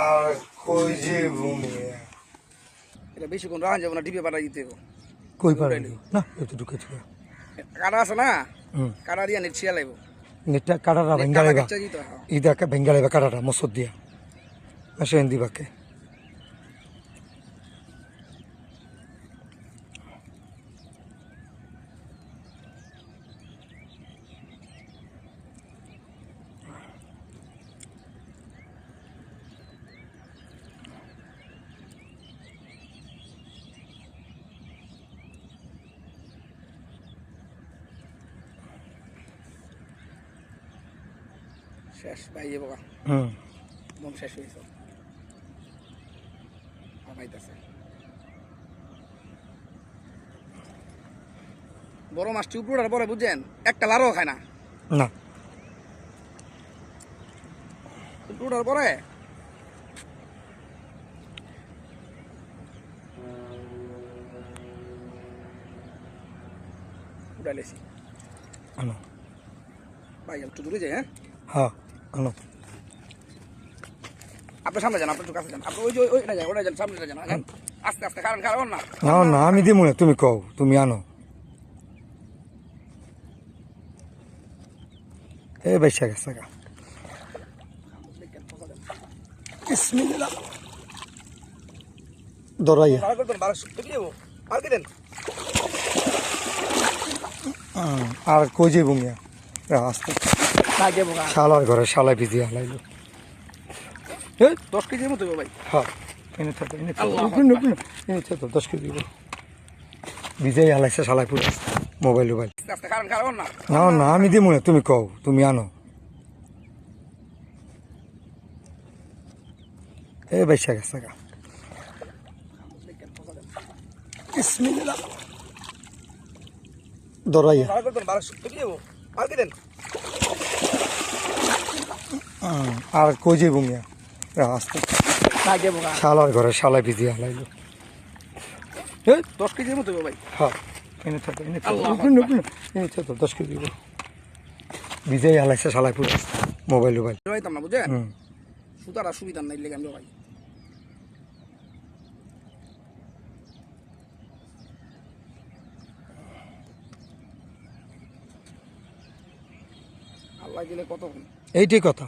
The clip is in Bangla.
আর কই যে ভূমি এটা বেশিক্ষণ রাখা যাবে না ডিপে পাঠা দিতে হবে। কই পারেনি না একটু ঢুকে ছিল। কাটা আছে না? কাটা দিয়ে নেট ছিয়া লাগবে নেটটা কাটাটা ভেঙ্গা লেবা কাটা ইদাকে ভেঙ্গা লেবা কাটাটা মসুর দিয়া। আসে দিবাকে। শেষ বাইয়ে বাবা। হুম একদম শেষ হয়েছে। পাইতেছে বড় মাছটি উপরে পরে বুঝছেন একটা লারও খায় না। না। উপরে পরে উঠাইলেছি আনো। ভাই একটু দূরে যাই হ্যাঁ? হ্যাঁ। আনো আপনি সামনে যান কাছে যান। আপনি ওই যে ওই- ওইটা যান ওটা যান সামনে যান হ্যাঁ। আস্তে আস্তে কারণ কারণ না। না না আমি দিব না তুমি কও তুমি আনো। এ বেশা গেছে গা। বিসমিল্লাহ। দরাইয়া। আর কই যে ভূমিয়া না শালার ঘরে শালাই ভিজিয়ে হালাইলো দশ কেজির মতো ভাই। হ্যাঁ এনে থাকো এনে এনে থাকো দশ কেজি ভিজাই হালাইছে শালাই পুরো। Mobile mobile. না। না না আমি দিব না তুমি কও তুমি আনো। এ বেশা গেছে গা। দরাইয়া। ভালো করবেন ভালো সুস্থ কি দেবো আর কি দেন আর কই যে ভূমিয়া আস্তে। না দেবো না। শালার ঘরে শালাই ভিজিয়ে হালাইলো। দশ কেজির মতো ভাই। হ্যাঁ এনে থাকো এনে এনে থাকো দশ কেজি ভিজাই হালাইছে শালাই পুরো। Mobile mobile. রইতাম না বুঝছেন? হুম। সুতারা সুবিধা নাই লেগে আমি ভাই আল্লাহ দিলে কত এইটাই কথা।